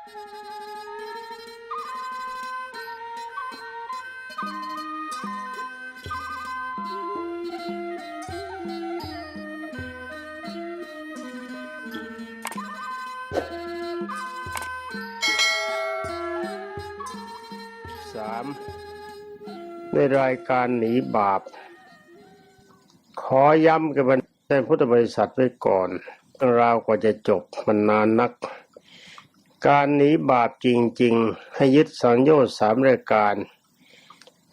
สามในรายการหนีบาป ขอย้ำกับท่าพุทธบริษัทไว้ก่อน ราวกว่าจะจบมันนานนัก การหนีบาปจริงๆ ให้ยึดสังโยชน์สามรายการ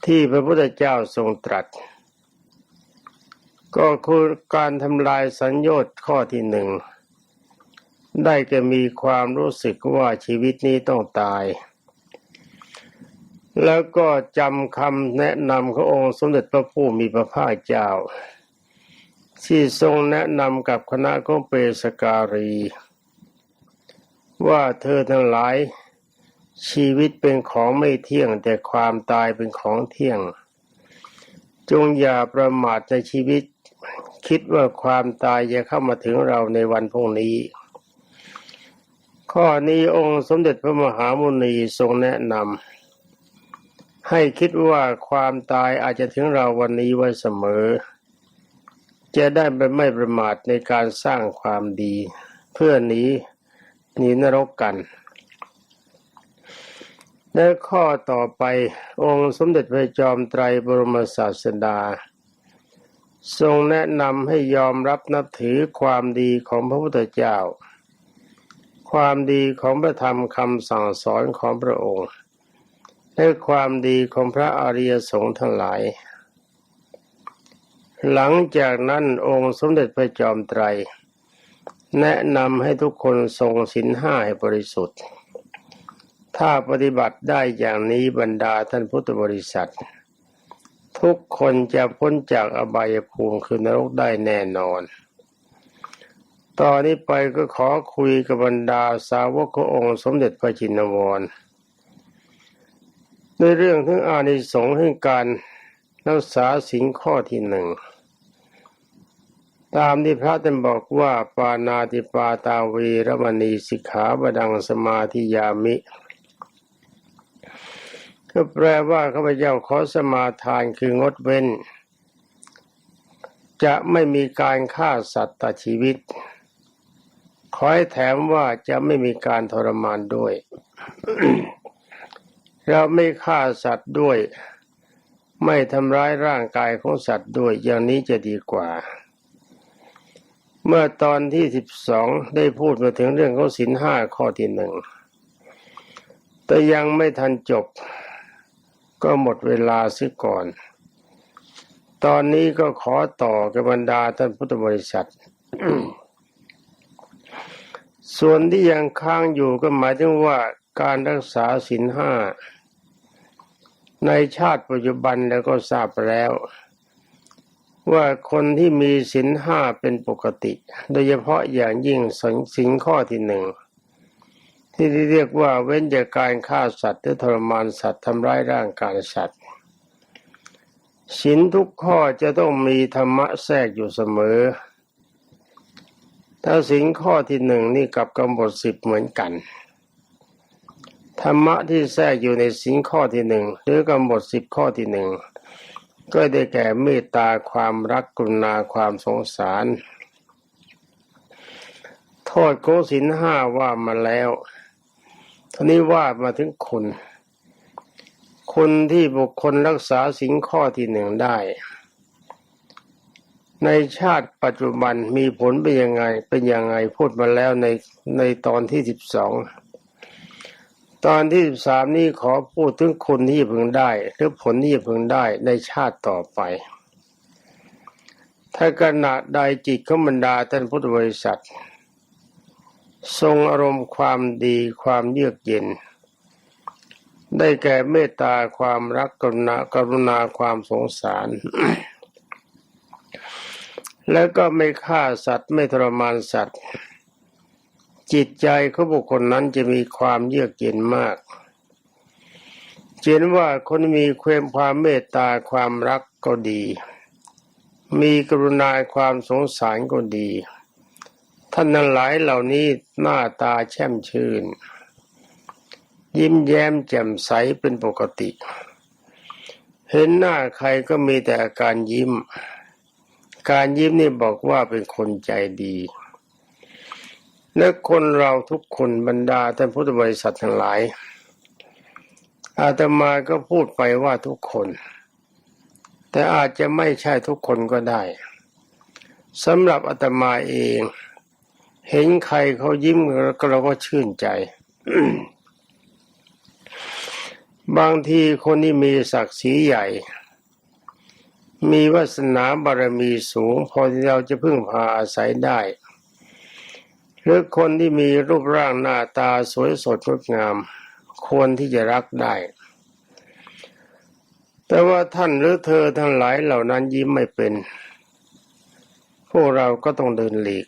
ที่พระพุทธเจ้าทรงตรัส ก็คือการทำลายสัญญชน์ข้อที่หนึ่ง ได้แก่มีความรู้สึกว่าชีวิตนี้ต้องตาย แล้วก็จำคำแนะนำขององค์สมเด็จพระผู้มีพระภาคเจ้า ที่ทรงแนะนำกับคณะของเปสการี ว่าเธอทั้งหลาย ชีวิตเป็นของไม่เที่ยง แต่ความตายเป็นของเที่ยง จงอย่าประมาทในชีวิต คิดว่าความตายจะเข้ามาถึงเราในวันพรุ่งนี้ ข้อนี้องค์สมเด็จพระมหามุนีทรงแนะนำให้คิดว่าความตายอาจจะถึงเราวันนี้ไว้เสมอ จะได้ไม่ประมาทในการสร้างความดี เพื่อหนี หนีนรกกันและข้อต่อไปองค์สมเด็จพระจอมไตรบรมศาสดา ทรงแนะนำให้ยอมรับนับถือความดีของพระพุทธเจ้า ความดีของพระธรรมคำสั่งสอนของพระองค์และความดีของพระอริยสงฆ์ทั้งหลาย หลังจากนั้นองค์สมเด็จพระจอมไตร แนะนำให้ทุกคนทรงศีลห้าให้บริสุทธิ์ ถ้าปฏิบัติได้อย่างนี้บรรดาท่านพุทธบริษัท ทุกคนจะพ้นจากอบายภูมิคือนรกได้แน่นอน ตอนนี้ไปก็ขอคุยกับบรรดาสาวกขององค์สมเด็จพระจินวรในเรื่องถึงอานิสงส์แห่งการรักษาสิ่งข้อที่หนึ่ง ตามที่พระท่านบอกว่าปานาติปาตาเวรมณีสิกขาบดังสมาธิยามิก็แปลว่าข้าพเจ้าขอสมาทานคืองดเว้น จะไม่มีการฆ่าสัตว์ตัดชีวิต ขอให้แถมว่าจะไม่มีการทรมานด้วย เราไม่ฆ่าสัตว์ด้วย ไม่ทำร้ายร่างกายของสัตว์ด้วยอย่างนี้จะดีกว่า เมื่อตอนที่สิบสองได้พูดมาถึงเรื่องของสินห้าข้อที่หนึ่ง แต่ยังไม่ทันจบ ก็หมดเวลาซิก่อน ตอนนี้ก็ขอต่อกับบรรดาท่านพุทธบริษัท ส่วนที่ยังค้างอยู่ก็หมายถึงว่าการรักษาศีลห้าในชาติปัจจุบันแล้วก็ทราบแล้ว ว่าคนที่มีศีลห้าเป็นปกติ โดยเฉพาะอย่างยิ่งสินข้อที่หนึ่งที่เรียกว่าเว้นจากการฆ่าสัตว์หรือทรมานสัตว์ทำร้ายร่างกายสัตว์ศีลทุกข้อจะต้องมีธรรมะแทรกอยู่เสมอ ถ้าสินข้อที่หนึ่งนี่กับกำหนดสิบเหมือนกัน ธรรมะที่แทรกอยู่ในสินข้อที่หนึ่งหรือกำหนดสิบข้อที่หนึ่ง ก็ได้แก่เมตตาความรักกรุณาความสงสาร โทษโกสินห้าว่ามาแล้วทีนี้ว่ามาถึงคุณคุณที่บุคคลรักษาสินข้อที่หนึ่งได้ ในชาติปัจจุบันมีผลเป็นยังไงเป็นยังไงพูดมาแล้วในในตอนที่สิบสอง ตอนที่สิบสามนี้ขอพูดถึงคุณที่พึงได้ หรือผลที่พึงได้ในชาติต่อไป ถ้าขณะใดจิตของบรรดาท่านพุทธบริษัท ทรงอารมณ์ความดีความเยือกเย็น ได้แก่เมตตาความรักกรุณากรุณาความสงสาร แล้วก็ไม่ฆ่าสัตว์ไม่ทรมานสัตว์ จิตใจของบุคคลนั้นจะมีความเยือกเย็นมากเห็นว่าคนมีความความเมตตาความรักก็ดี มีกรุณาความสงสารก็ดี ท่านนั้นหลายเหล่านี้หน้าตาแช่มชื่น ยิ้มแย้มแจ่มใสเป็นปกติ เห็นหน้าใครก็มีแต่อาการยิ้ม การยิ้มนี่บอกว่าเป็นคนใจดี และคนเราทุกคนบรรดาท่านพุทธบริษัททั้งหลาย อาตมาก็พูดไปว่าทุกคน แต่อาจจะไม่ใช่ทุกคนก็ได้สำหรับอาตมาเอง เห็นใครเขายิ้มเราก็ชื่นใจ บางทีคนที่มีศักดิ์ศรีใหญ่ มีวาสนาบารมีสูง พอที่เราจะพึ่งพาอาศัยได้ หรือคนที่มีรูปร่างหน้าตาสวยสดงดงาม ควรที่จะรักได้ แต่ว่าท่านหรือเธอทั้งหลายเหล่านั้นยิ้มไม่เป็น พวกเราก็ต้องเดินหลีก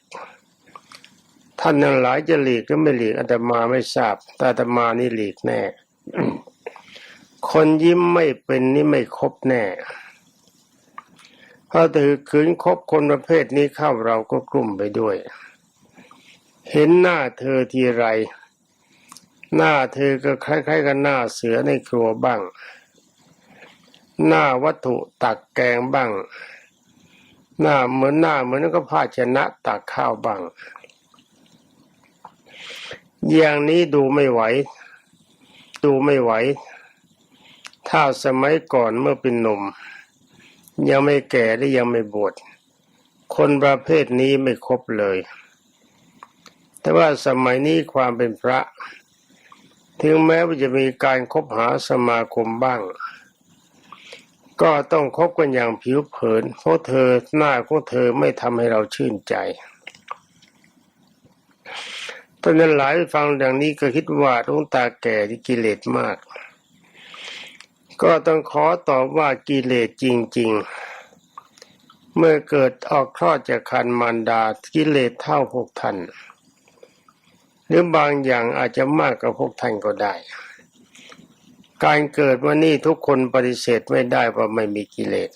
ท่านทั้งหลายจะหลีกหรือไม่หลีกอาตมาไม่ทราบ แต่อาตมานี่หลีกแน่ คนยิ้มไม่เป็นนี่ไม่ครบแน่ถ้าถือขืนคบคนประเภทนี้เข้าเราก็กลุ่มไปด้วย เห็นหน้าเธอทีไร หน้าเธอก็คล้ายๆ กับหน้าเสือในครัวบ้าง หน้าวัตถุตักแกงบ้าง หน้าเหมือนหน้าเหมือนก็ภาชนะตักข้าวบ้าง อย่างนี้ดูไม่ไหว ดูไม่ไหว ถ้าสมัยก่อนเมื่อเป็นหนุ่ม ยังไม่แก่และยังไม่บวชคนประเภทนี้ไม่ครบเลย แต่ว่าสมัยนี้ความเป็นพระ ถึงแม้ว่าจะมีการคบหาสมาคมบ้าง ก็ต้องคบกันอย่างผิวเผิน เพราะเธอหน้าของเธอไม่ทำให้เราชื่นใจตอนนั้นหลายฟังดังนี้ก็คิดว่าดวงตาแก่ที่กิเลสมาก ก็ต้องขอตอบว่ากิเลสจริง ๆ เมื่อเกิดออกคลอดจากคันมารดากิเลสเท่าพวกท่าน หรือบางอย่างอาจจะมากกว่าพวกท่านก็ได้ การเกิดวันนี้ทุกคนปฏิเสธไม่ได้ว่าไม่มีกิเลส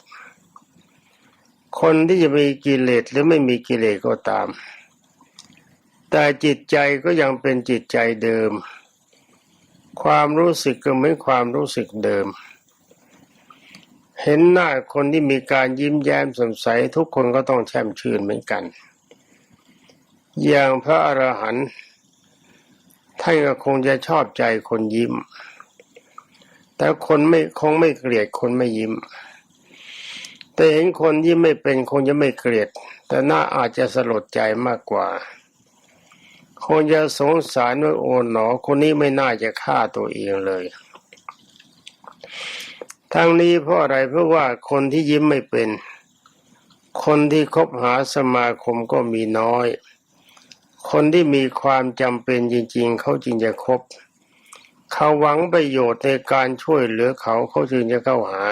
คนที่จะมีกิเลสหรือไม่มีกิเลสก็ตาม แต่จิตใจก็ยังเป็นจิตใจเดิม ความรู้สึกก็เหมือนความรู้สึกเดิมเห็นหน้าคนที่มีการยิ้มแย้มสดใสทุกคนก็ต้องแช่มชื่นเหมือนกัน อย่างพระอรหันต์ ท่านก็คงจะชอบใจคนยิ้ม แต่คนไม่คงไม่เกลียดคนไม่ยิ้ม แต่เห็นคนยิ้มไม่เป็นคงจะไม่เกลียด แต่น่าอาจจะสลดใจมากกว่า คงจะสงสารว่าโอ๋หนอ คนนี้ไม่น่าจะฆ่าตัวเองเลยทั้งนี้เพราะอะไรเพราะว่าคนที่ยิ้มไม่เป็น คนที่คบหาสมาคมก็มีน้อย คนที่มีความจำเป็นจริง ๆ เขาจึงจะคบ เขาหวังประโยชน์ในการช่วยเหลือเขาเขาจึงจะเข้าหา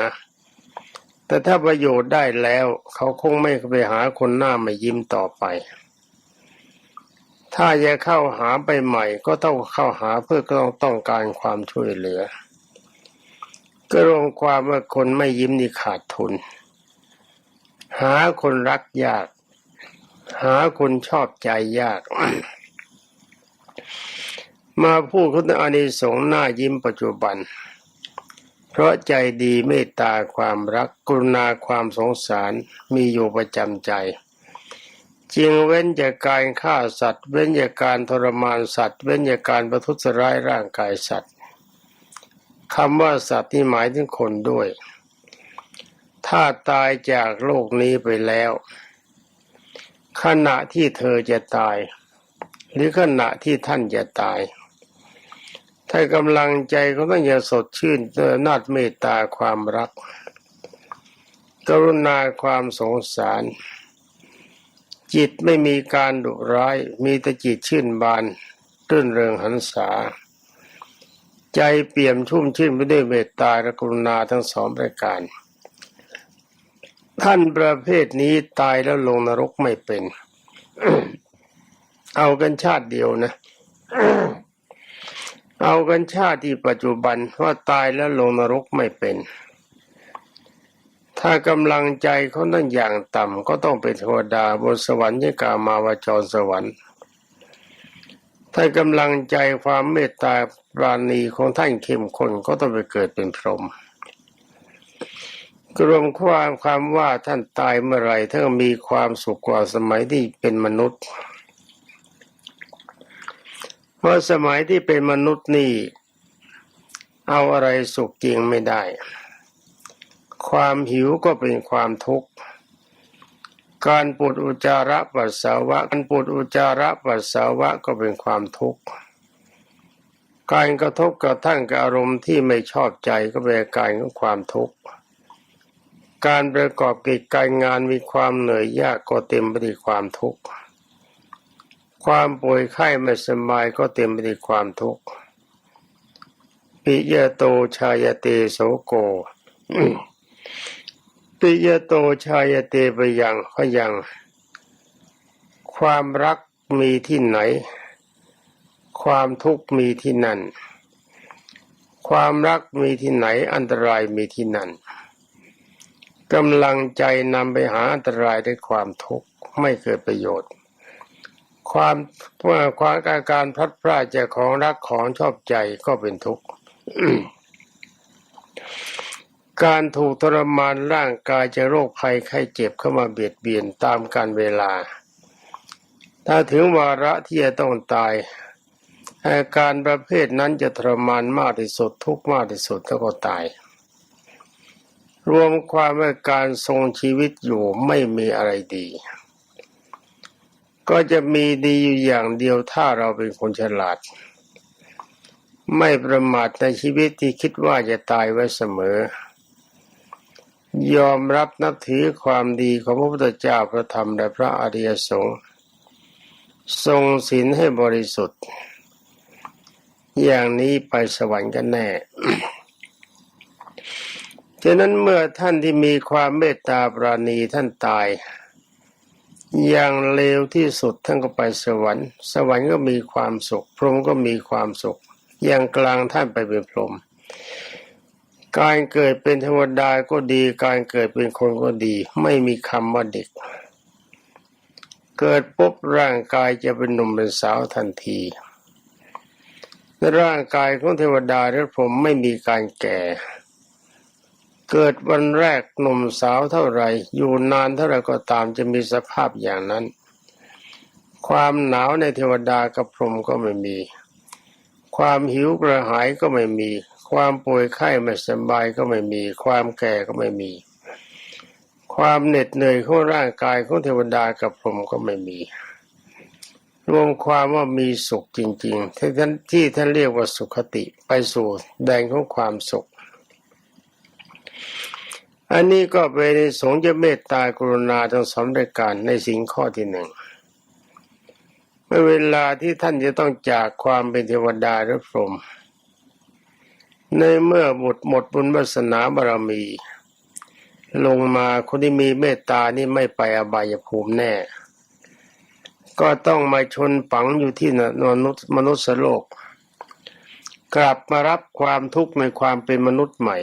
แต่ถ้าประโยชน์ได้แล้ว เขาคงไม่ไปหาคนหน้ามายิ้มต่อไป ถ้าจะเข้าหาไปใหม่ ก็ต้องเข้าหาเพื่อก็ต้องต้องการความช่วยเหลือ ก็รวมความว่าคนไม่ยิ้มนี่ขาดทุน หาคนรักยาก หาคนชอบใจยาก มาพูดคุณอานิสงส์หน้ายิ้มปัจจุบัน เพราะใจดีเมตตาความรักกรุณาความสงสารมีอยู่ประจำใจจึงเว้นจากการฆ่าสัตว์ เว้นจากการทรมานสัตว์ เว้นจากการประทุษร้ายร่างกายสัตว์คำว่าสัตว์ที่หมายถึงคนด้วย ถ้าตายจากโลกนี้ไปแล้ว ขณะที่เธอจะตาย หรือขณะที่ท่านจะตาย ถ้ากำลังใจเขาต้องอย่าสดชื่นเตือนาดเมตตาความรัก กรุณาความสงสาร จิตไม่มีการดุร้าย มีแต่จิตชื่นบานรื่นเริงหันษา ใจเปี่ยมชุ่มชื่นไปด้วยเมตตาและกรุณาทั้งสองประการ ท่านประเภทนี้ตายแล้วลงนรกไม่เป็น เอากันชาติเดียวนะ เอากันชาติที่ปัจจุบันว่าตายแล้วลงนรกไม่เป็น ถ้ากำลังใจเขานั่นอย่างต่ำก็ต้องเป็นเทวดาบนสวรรค์ยกามาวจรสวรรค์ถ้ากำลังใจความเมตตาปราณีของท่านเข้มข้นก็ต้องไปเกิดเป็นพรหม กรวมความความว่าท่านตายเมื่อไหร่ท่านมีความสุขกว่าสมัยที่เป็นมนุษย์ เพราะสมัยที่เป็นมนุษย์นี่ เอาอะไรสุขจริงไม่ได้ ความหิวก็เป็นความทุกข์ การปวดอุจจาระปัสสาวะการปวดอุจจาระปัสสาวะก็เป็นความทุกข์การกระทบกระทั่งกับอารมณ์ที่ไม่ชอบใจก็เป็นการของความทุกข์ การประกอบกิจการงานมีความเหนื่อยยากก็เต็มไปด้วยความทุกข์ ความป่วยไข้ไม่สบายก็เต็มไปด้วยความทุกข์ปิยโตชายเตโสโกปิยโตชายเตไปยังพยัง ความรักมีที่ไหน ความทุกข์มีที่นั่น ความรักมีที่ไหนอันตรายมีที่นั่น กำลังใจนำไปหาอันตรายด้วยความทุกข์ไม่เกิดประโยชน์ ความความการการพลัดพรากจากของรักของชอบใจก็เป็นทุกข์การถูกทรมานร่างกายจะโรคภัยไข้เจ็บเข้ามาเบียดเบียนตามการเวลา ถ้าถึงวาระที่จะต้องตายอาการประเภทนั้นจะทรมานมากที่สุดทุกข์มากที่สุดแล้วก็ตาย รวมความว่าการทรงชีวิตอยู่ไม่มีอะไรดี ก็จะมีดีอยู่อย่างเดียวถ้าเราเป็นคนฉลาด ไม่ประมาทในชีวิตที่คิดว่าจะตายไว้เสมอ ยอมรับนับถือความดีของพระพุทธเจ้าพระธรรมและพระอริยสงฆ์ทรงศีลให้บริสุทธิ์ อย่างนี้ไปสวรรค์กันแน่ ฉะนั้นเมื่อท่านที่มีความเมตตาปราณีท่านตาย อย่างเลวที่สุดท่านก็ไปสวรรค์ สวรรค์ก็มีความสุข พรหมก็มีความสุข อย่างกลางท่านไปเป็นพรหมการเกิดเป็นเทวดาก็ดี การเกิดเป็นคนก็ดี ไม่มีคำว่าเด็ก เกิดปุ๊บร่างกายจะเป็นหนุ่มเป็นสาวทันทีในร่างกายของเทวดาและพรหมไม่มีการแก่ เกิดวันแรกหนุ่มสาวเท่าไรอยู่นานเท่าไรก็ตามจะมีสภาพอย่างนั้น ความหนาวในเทวดากับพรหมก็ไม่มี ความหิวกระหายก็ไม่มี ความป่วยไข้ไม่สบายก็ไม่มี ความแก่ก็ไม่มี ความเหน็ดเหนื่อยของร่างกายของเทวดากับพรหมก็ไม่มี รวมความว่ามีสุขจริง ๆ ที่ท่านที่ท่านเรียกว่าสุขติไปสู่แดนของความสุข อันนี้ก็เป็นสงฆ์จะเมตตากรุณาทั้งสองรายการในสิ่งข้อที่หนึ่งเมื่อเวลาที่ท่านจะต้องจากความเป็นเทวดาหรือพรหมในเมื่อหมดหมดบุญวาสนาบารมี ลงมาคนที่มีเมตตานี่ไม่ไปอบายภูมิแน่ ก็ต้องมาชนฝังอยู่ที่มนุษย์มนุษย์โลก กลับมารับความทุกข์ในความเป็นมนุษย์ใหม่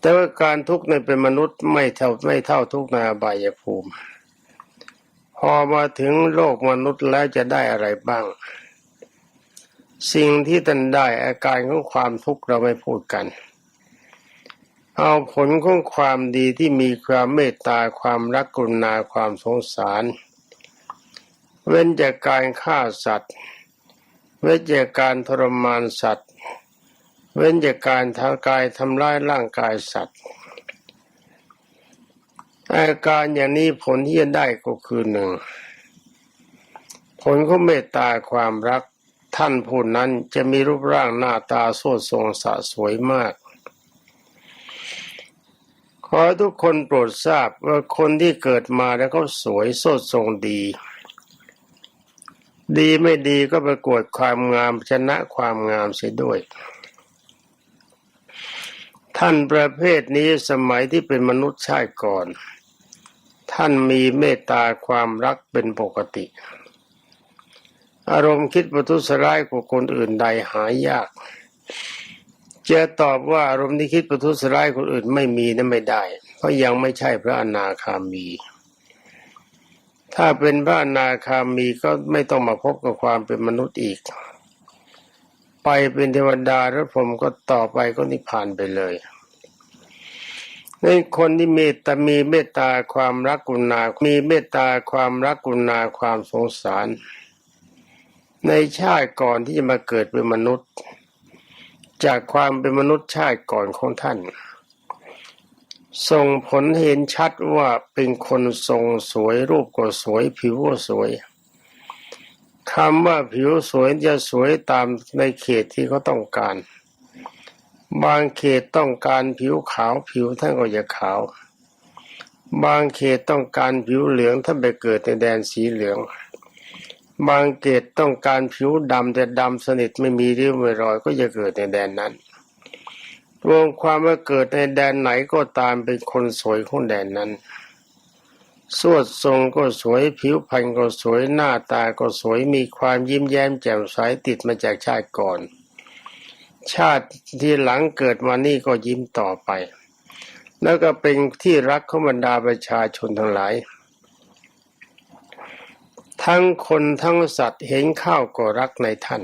แต่ว่าการทุกข์ในเป็นมนุษย์ไม่เท่าไม่เท่าทุกข์ในอบายภูมิ พอมาถึงโลกมนุษย์แล้วจะได้อะไรบ้าง สิ่งที่ท่านได้อาการของความทุกข์เราไม่พูดกัน เอาผลของความดีที่มีความเมตตาความรักกรุณาความสงสาร เว้นจากการฆ่าสัตว์ เว้นจากการทรมานสัตว์ เว้นจากการทางกายทำร้ายร่างกายสัตว์ อาการอย่างนี้ผลที่จะได้ก็คือหนึ่ง ผลของเมตตาความรักท่านผู้นั้นจะมีรูปร่างหน้าตาโสดทรงสะสวยมากขอทุกคนโปรดทราบว่าคนที่เกิดมาแล้วเขาสวยโสดทรงดี ดีไม่ดีก็ประกวดความงามชนะความงามเสียด้วย ท่านประเภทนี้สมัยที่เป็นมนุษย์ชาติก่อน ท่านมีเมตตาความรักเป็นปกติ อารมณ์คิดประทุษร้ายกว่าคนอื่นใดหายาก จะตอบว่าอารมณ์ที่คิดประทุษร้ายคนอื่นไม่มีนั้นไม่ได้ เพราะยังไม่ใช่พระอนาคามี ถ้าเป็นพระอนาคามีก็ไม่ต้องมาพบกับความเป็นมนุษย์อีก ไปเป็นเทวดาแล้วผมก็ต่อไปก็นิพพานไปเลยในคนที่เมตตามีเมตตาความรักกุณา มีเมตตาความรักกุณาความสงสาร ในชาติก่อนที่จะมาเกิดเป็นมนุษย์ จากความเป็นมนุษย์ชาติก่อนของท่าน ส่งผลเห็นชัดว่าเป็นคนทรงสวยรูปก็สวยผิวก็สวย คำว่าผิวสวยจะสวยตามในเขตที่เขาต้องการ บางเขตต้องการผิวขาวผิวท่านก็จะขาว บางเขตต้องการผิวเหลืองท่านไปเกิดในแดนสีเหลือง บางเขตต้องการผิวดำแต่ดำสนิทไม่มีริ้วไม่รอยก็จะเกิดในแดนนั้น รวมความว่าเกิดในแดนไหนก็ตามเป็นคนสวยของแดนนั้น สวดทรงก็สวยผิวพรรณก็สวยหน้าตาก็สวยมีความยิ้มแย้มแจ่มใสติดมาจากชาติก่อน ชาติที่หลังเกิดมานี่ก็ยิ้มต่อไป แล้วก็เป็นที่รักของบรรดาประชาชนทั้งหลาย ทั้งคนทั้งสัตว์เห็นข้าวก็รักในท่าน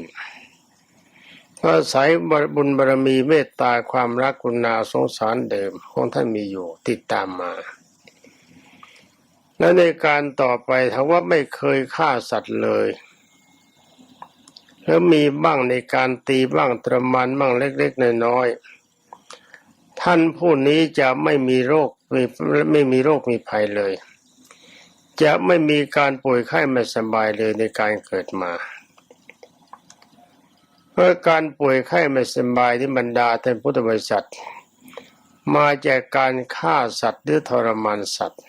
อาศัยบุญบารมีเมตตาความรักกุณาสงสารเดิมของท่านมีอยู่ติดตามมา และในการต่อไปถ้าว่าไม่เคยฆ่าสัตว์เลย แล้วมีบ้างในการตีบ้างตรมานบ้างเล็กๆน้อยๆท่านผู้นี้จะไม่มีโรคไม่ไม่มีโรคมีภัยเลย จะไม่มีการป่วยไข้ไม่สบายเลยในการเกิดมาเพราะการป่วยไข้ไม่สบายที่บรรดาท่านพุทธบริษัท มาจากการฆ่าสัตว์หรือทรมานสัตว์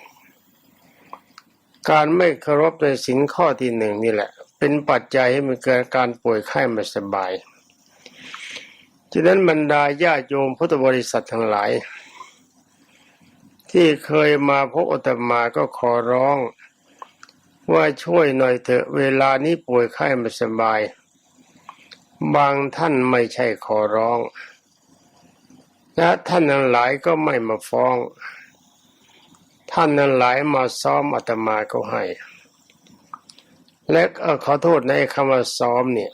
การไม่เคารพในสินข้อที่หนึ่งนี่แหละ เป็นปัจจัยให้มันเกิดการป่วยไข้ไม่สบายฉะนั้นบรรดาญาโยมพุทธบริษัททั้งหลาย ที่เคยมาพบอตมาก็ขอร้อง ว่าช่วยหน่อยเถอะเวลานี้ป่วยไข้ไม่สบาย บางท่านไม่ใช่ขอร้อง และท่านนั้นหลายก็ไม่มาฟ้อง ท่านนั้นหลายมาซ้อมอาตมาก็ให้ และขอโทษในคำว่าซ้อมเนี่ย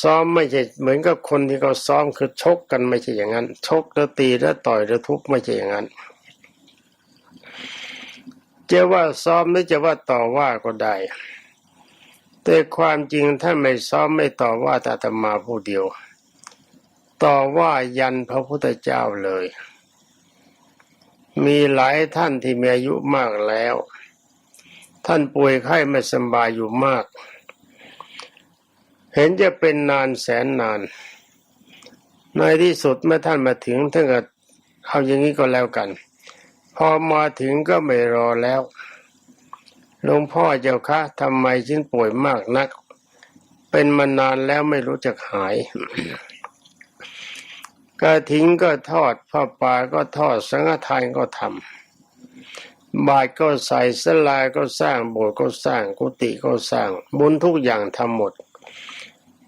ซ้อมไม่ใช่เหมือนกับคนที่เขาซ้อมคือชกกันไม่ใช่อย่างนั้น ชกแล้วตีแล้วต่อยแล้วทุบไม่ใช่อย่างนั้นจะว่าซ้อมหรือจะว่าต่อว่าก็ได้ แต่ความจริงถ้าไม่ซ้อมไม่ต่อว่าแต่อาตมาผู้เดียว ต่อว่ายันพระพุทธเจ้าเลย มีหลายท่านที่มีอายุมากแล้ว ท่านป่วยไข้ไม่สบายอยู่มาก เห็นจะเป็นนานแสนนาน ในที่สุดเมื่อท่านมาถึงท่านก็เอาอย่างนี้ก็แล้วกัน พอมาถึงก็ไม่รอแล้วหลวงพ่อเจ้าคะทำไมฉันป่วยมากนัก เป็นมานานแล้วไม่รู้จักหาย กระทิ้งก็ทอดผ้าป่าก็ทอดสังฆทานก็ทำบาตรก็ใส่สลายก็สร้างโบสถ์ก็สร้างกุฏิก็สร้างบุญทุกอย่างทำหมด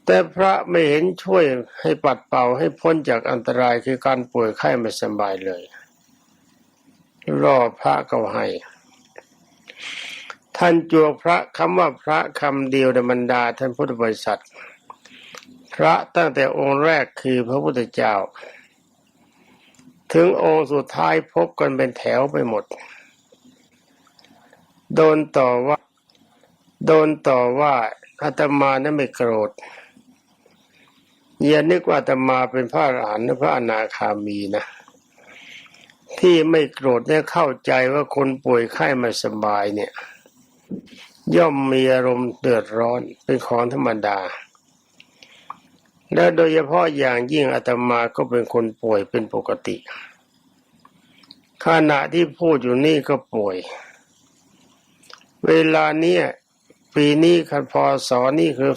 แต่พระไม่เห็นช่วยให้ปัดเป่าให้พ้นจากอันตรายคือการป่วยไข้ไม่สบายเลย รอพระก็ให้ท่านจวกพระคำว่าพระคำเดียวในบรรดาท่านพุทธบริษัท พระตั้งแต่องค์แรกคือพระพุทธเจ้า ถึงองค์สุดท้ายพบกันเป็นแถวไปหมด โดนต่อว่า โดนต่อว่าอาตมานั้นไม่โกรธอย่านึกว่าอาตมาเป็นพระอรหันต์พระอนาคามีนะที่ไม่โกรธเนี่ยเข้าใจว่าคนป่วยไข้ไม่สบายเนี่ย ย่อมมีอารมณ์เดือดร้อนเป็นของธรรมดา และโดยเฉพาะอย่างยิ่งอาตมาก็เป็นคนป่วยเป็นปกติขณะที่พูดอยู่นี่ก็ป่วย เวลาเนี้ยปีนี้คันพศนี่คือ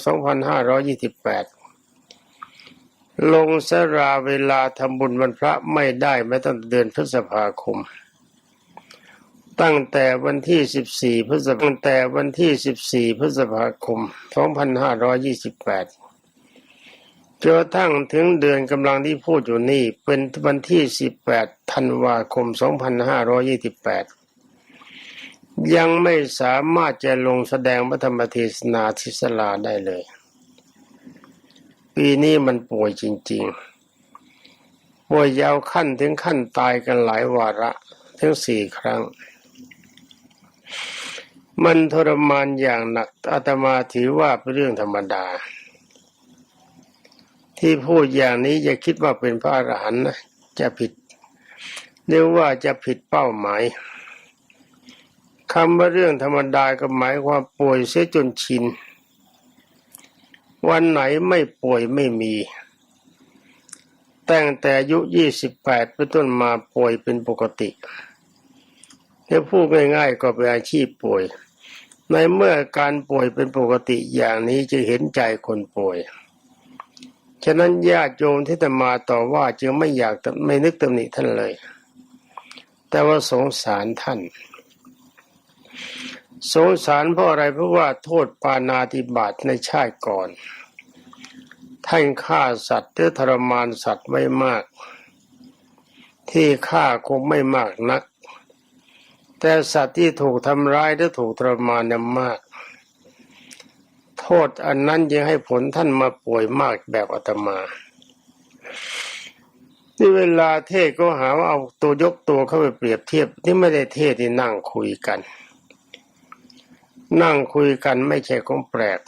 2528 ลงสราเวลาทำบุญวันพระไม่ได้แม้ตั้งเดือนพฤษภาคม ตั้งแต่วันที่ 14 พฤษภาตั้งแต่วันที่ 14 พฤษภาคม 2528 จนกระทั่งถึงเดือนกำลังที่พูดอยู่นี่ เป็นวันที่ 18 ธันวาคม 2528 ยังไม่สามารถจะลงแสดงพระธรรมเทศนาทิศลาได้เลย ปีนี้มันป่วยจริงๆ ป่วยยาวขั้นถึงขั้นตายกันหลายวาระถึงสี่ครั้ง มันทรมานอย่างหนักอาตมาถือว่าเป็นเรื่องธรรมดา ที่พูดอย่างนี้อย่าคิดว่าเป็นพระอรหันต์นะจะผิดเรียกว่าจะผิดเป้าหมายคำว่าเรื่องธรรมดาก็หมายความป่วยเสียจนชิน วันไหนไม่ป่วยไม่มี ตั้งแต่อายุยี่สิบแปดเป็นต้นมาป่วยเป็นปกติถ้าพูดง่ายๆก็เป็นอาชีพป่วย ในเมื่อการป่วยเป็นปกติอย่างนี้จะเห็นใจคนป่วย ฉะนั้นญาติโยมที่จะมาต่อว่าจึงไม่อยากไม่นึกตำหนิท่านเลย แต่ว่าสงสารท่าน สงสารเพราะอะไรเพราะว่าโทษปานาติบาตในชาติก่อน ท่านฆ่าสัตว์หรือทรมานสัตว์ไม่มาก ที่ฆ่าคงไม่มากนัก แต่สัตว์ที่ถูกทำร้ายหรือถูกทรมานนั้นมาก ทษอันนั้นยังให้ผลท่านมาป่วยมากแบบอาตมานี่เวลาเทศก็หาว่าเอาตัวยกตัวเข้าไปเปรียบเทียบที่ไม่ได้เทศที่นั่งคุยกัน นั่งคุยกันไม่ใช่ของแปลก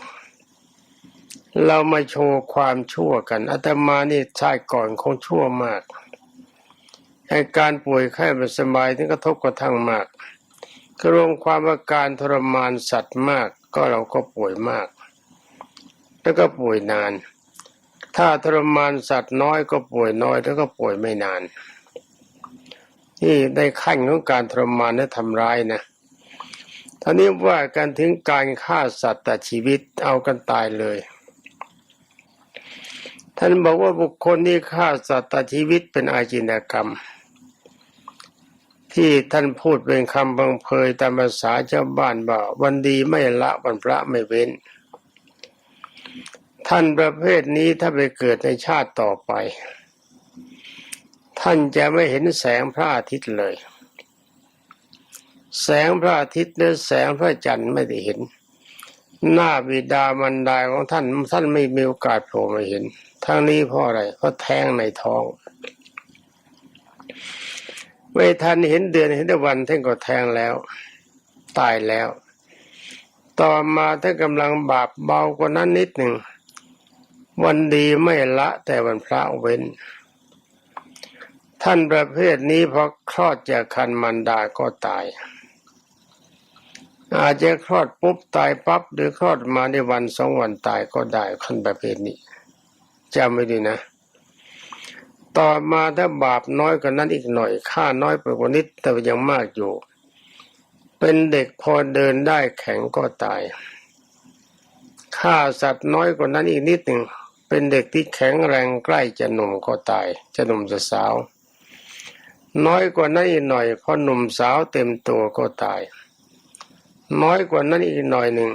เรามาโชว์ความชั่วกันอาตมานี่ชาติก่อนคงชั่วมากอาการป่วยไข้ไม่สบายถึงกระทบกระทั่งมากก็รวมความว่าการทรมานสัตว์มากก็เราก็ป่วยมาก แล้วก็ป่วยนาน ถ้าทรมานสัตว์น้อยก็ป่วยน้อย แล้วก็ป่วยไม่นาน นี่ได้ขั้นของการทรมานและทำร้ายนะท่านี้ว่ากันถึงการฆ่าสัตว์แตัดชีวิตเอากันตายเลย ท่านบอกว่าบุคคลที่ฆ่าสัตว์แตัดชีวิตเป็นอาจินกรรม ที่ท่านพูดเป็นคำบังเพยตามภาษาชาวบ้านว่าวันดีไม่ละวันพระไม่เว้น ท่านประเภทนี้ถ้าไปเกิดในชาติต่อไป ท่านจะไม่เห็นแสงพระอาทิตย์เลย แสงพระอาทิตย์หรือแสงพระจันทร์ไม่ได้เห็น หน้าบิดามันดาของท่านท่านไม่มีโอกาสโผล่มาเห็น ทั้งนี้เพราะอะไรเพราะแท้งในท้องไม่ทันเห็นเดือนเห็นวันท่านก็แทงแล้ว ตายแล้ว ต่อมาท่านกำลังบาปเบากว่านั้นนิดหนึ่ง วันดีไม่ละแต่วันพระเว้น ท่านประเภทนี้พอคลอดจากคันมันดาก็ตาย อาจจะคลอดปุ๊บตายปั๊บหรือคลอดมาในวันสองวันตายก็ได้คันประเภทนี้จำไม่ดีนะ ต่อมาถ้าบาปน้อยกว่านั้นอีกหน่อยค่าน้อยไปกว่านิดแต่ยังมากอยู่ เป็นเด็กพอเดินได้แข็งก็ตายฆ่าสัตว์น้อยกว่านั้นอีกนิดหนึ่ง เป็นเด็กที่แข็งแรงใกล้จะหนุ่มก็ตาย จะหนุ่มจะสาว น้อยกว่านั้นอีกหน่อยพอหนุ่มสาวเต็มตัวก็ตาย น้อยกว่านั้นอีกหน่อยหนึ่ง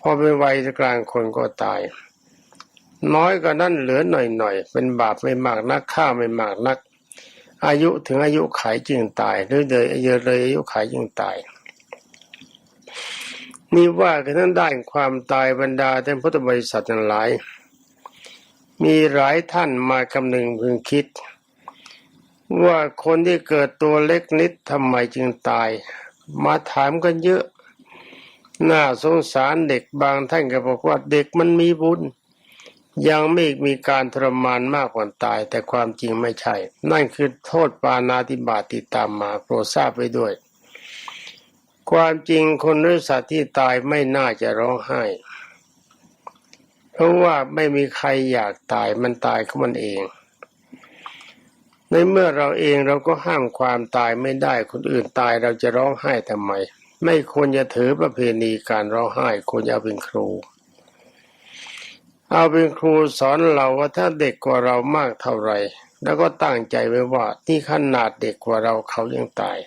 พอเป็นวัยกลางคนก็ตาย น้อยกว่านั้นเหลือหน่อยหน่อยเป็นบาปไม่มากนักฆ่าไม่มากนัก อายุถึงอายุขัยจึงตายหรือเลยเยอะเลยอายุขัยจึงตายนี่ว่ากันทั้งด้านความตายบรรดาท่านพุทธบริษัททั้งหลาย มีหลายท่านมาคำนึงพึงคิด ว่าคนที่เกิดตัวเล็กนิดทำไมจึงตาย มาถามกันเยอะ น่าสงสารเด็กบางท่านก็บอกว่าเด็กมันมีบุญ ยังไม่มีการทรมานมากกว่าตาย แต่ความจริงไม่ใช่ นั่นคือโทษปานาติบาติดตามมาโปรดทราบไว้ด้วย ความจริงคนหรือสัตว์ที่ตายไม่น่าจะร้องไห้ เพราะว่าไม่มีใครอยากตายมันตายของมันเอง ในเมื่อเราเองเราก็ห้ามความตายไม่ได้คนอื่นตายเราจะร้องไห้ทำไม ไม่ควรจะถือประเพณีการร้องไห้ควรจะเอาเป็นครู เอาเป็นครูสอนเราว่าถ้าเด็กกว่าเรามากเท่าไหร่ แล้วก็ตั้งใจไว้ว่าที่ขนาดเด็กกว่าเราเขายังตาย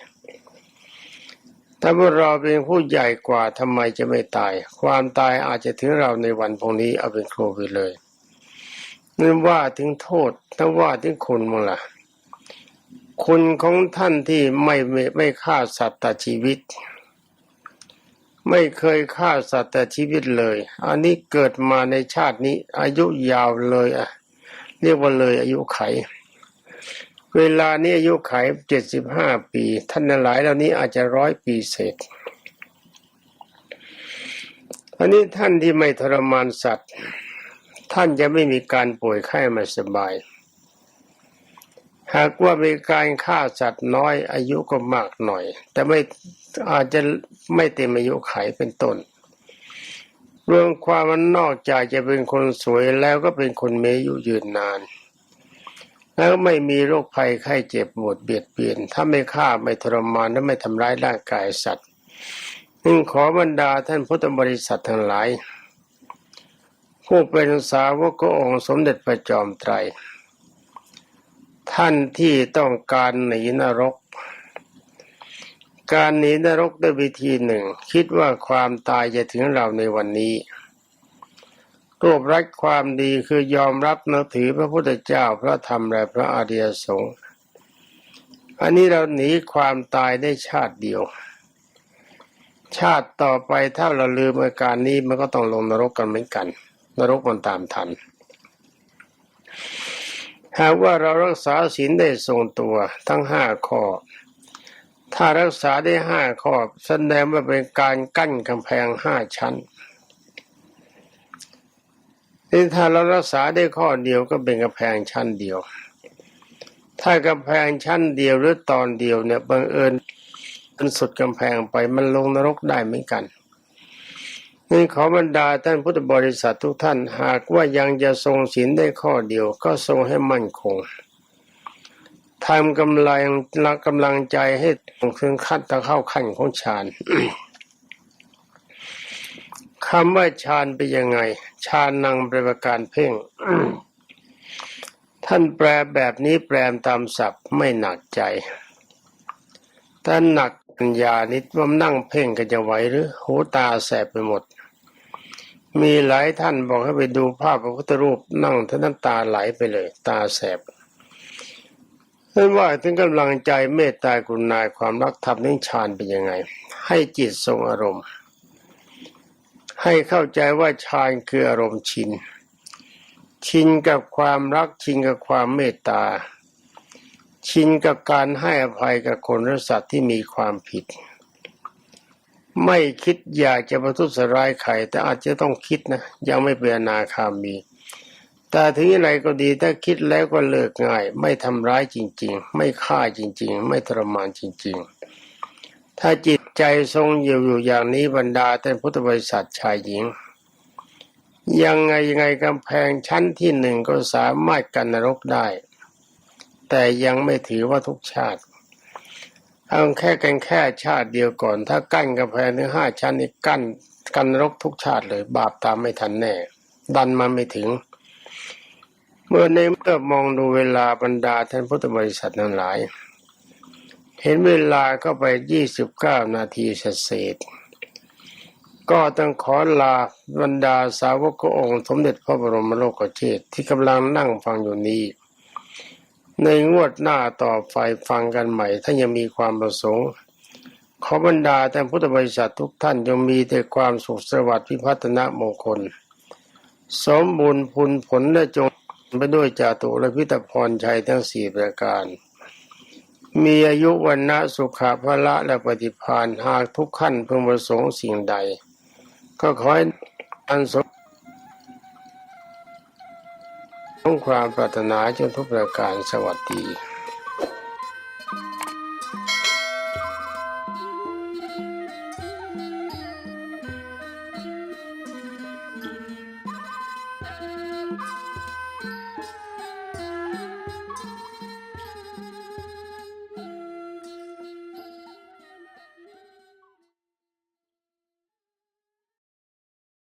ถ้าว่าเราเป็นผู้ใหญ่กว่าทำไมจะไม่ตาย ความตายอาจจะถึงเราในวันพรุ่งนี้เอาเป็นครูไปเลยนั่นว่าถึงโทษถ้าว่าถึงคุณมั้งล่ะคุณของท่านที่ไม่ไม่ไม่ฆ่าสัตว์ตัดชีวิต ไม่เคยฆ่าสัตว์แต่ชีวิตเลย อันนี้เกิดมาในชาตินี้ อายุยาวเลยอะ เรียกว่าเลยอายุไข เวลานี้อายุไขเจ็ดสิบห้าปี ท่านหลายเหล่านี้อาจจะร้อยปีเศษอันนี้ท่านที่ไม่ทรมานสัตว์ ท่านจะไม่มีการป่วยไข้ม่สบาย หากว่ามีการฆ่าสัตว์น้อยอายุก็มากหน่อย แต่ไม่อาจจะไม่เต็มอายุไขเป็นต้นรวมความมันนอกจากจะเป็นคนสวยแล้วก็เป็นคนเมยุยืนนาน แล้วไม่มีโรคภัยไข้เจ็บปวดเบียดเบียน ถ้าไม่ฆ่าไม่ทรมานและไม่ทำร้ายร่างกายสัตว์จึงขอบรรดาท่านพุทธบริษัททั้งหลาย ผู้เป็นสาวกขององค์สมเด็จพระจอมไตร ท่านที่ต้องการหนีนรก การหนีนรกด้วยวิธีหนึ่ง คิดว่าความตายจะถึงเราในวันนี้ รวบรัดความดีคือยอมรับนับถือพระพุทธเจ้าพระธรรมและพระอริยสงฆ์อันนี้เราหนีความตายได้ชาติเดียว ชาติต่อไปถ้าเราลืมอาการนี้มันก็ต้องลงนรกกันเหมือนกัน นรกมันตามทันหากว่าเรารักษาศีลได้ทรงตัวทั้งห้าข้อ ถ้ารักษาได้ห้าข้อแสดงว่าเป็นการกั้นกำแพงห้าชั้น นี่ถ้าเรารักษาได้ข้อเดียวก็เป็นกำแพงชั้นเดียว ถ้ากำแพงชั้นเดียวหรือตอนเดียวเนี่ยบังเอิญมันสุดกำแพงไปมันลงนรกได้เหมือนกันนี่ขอบรรดาท่านพุทธบริษัททุกท่านหากว่ายังจะทรงศีลได้ข้อเดียวก็ทรงให้มั่นคงทำกำลังละกำลังใจให้ถึงขั้นตะเข้าขั้นของฌาน คำว่าฌานเป็นยังไงฌานนังเป็นประการเพ่ง ท่านแปลแบบนี้แปลตามศัพท์ไม่หนักใจถ้าหนักปัญญานิดว่านั่งเพ่งกันจะไหวหรือหูตาแสบไปหมด มีหลายท่านบอกให้ไปดูภาพพระพุทธรูปนั่งท่าน้ำตาไหลไปเลย ตาแสบเห็นว่าถึงกำลังใจเมตตากรุณาความรักธรรมนิ่งฌานเป็นยังไง ให้จิตทรงอารมณ์ ให้เข้าใจว่าฌานคืออารมณ์ชิน ชินกับความรักชินกับความเมตตา ชินกับการให้อภัยกับคนและสัตว์ที่มีความผิด ไม่คิดอยากจะประทุษร้ายใครแต่อาจจะต้องคิดนะ ยังไม่เป็นนาคามีแต่ถึงอะไรก็ดีถ้าคิดแล้วก็เลิกง่าย ไม่ทำร้ายจริง ๆ ไม่ฆ่าจริง ๆ ไม่ทรมานจริง ๆ ถ้าจิตใจทรงอยู่อยู่อย่างนี้บรรดาท่านพุทธบริษัทชายหญิง ยังไงยังไงกำแพงชั้นที่หนึ่งก็สามารถกันนรกได้ แต่ยังไม่ถือว่าทุกชาติเอาแค่กันแค่ชาติเดียวก่อน ถ้ากั้นกำแพงถึงห้าชั้นนี่กั้นกันนรกทุกชาติเลยบาปตามไม่ทันแน่ ดันมาไม่ถึง เมื่อในเมื่อมองดูเวลาบรรดาท่านพุทธบริษัททั้งหลาย เห็นเวลาก็ไปยี่สิบเก้านาทีเศษก็ต้องขอลาบรรดาสาวกององค์สมเด็จพระบรมโลกเชษที่กำลังนั่งฟังอยู่นี้ ในงวดหน้าต่อไปฟังกันใหม่ ถ้ายังมีความประสงค์ ขอบรรดาท่านพุทธบริษัททุกท่านจงมีแต่ความสุขสวัสดิ์พิพัฒนามงคล สมบูรณ์พุนผลและจงไปด้วยจาตุและพิตรพรชัยทั้งสี่ประการ มีอายุวันนะสุขภาละและปฏิพานหากทุกขั้นเพึงประสงค์สิ่งใด ก็ขอให้อันสมของความปรารถนาจนทุกประการสวัสดี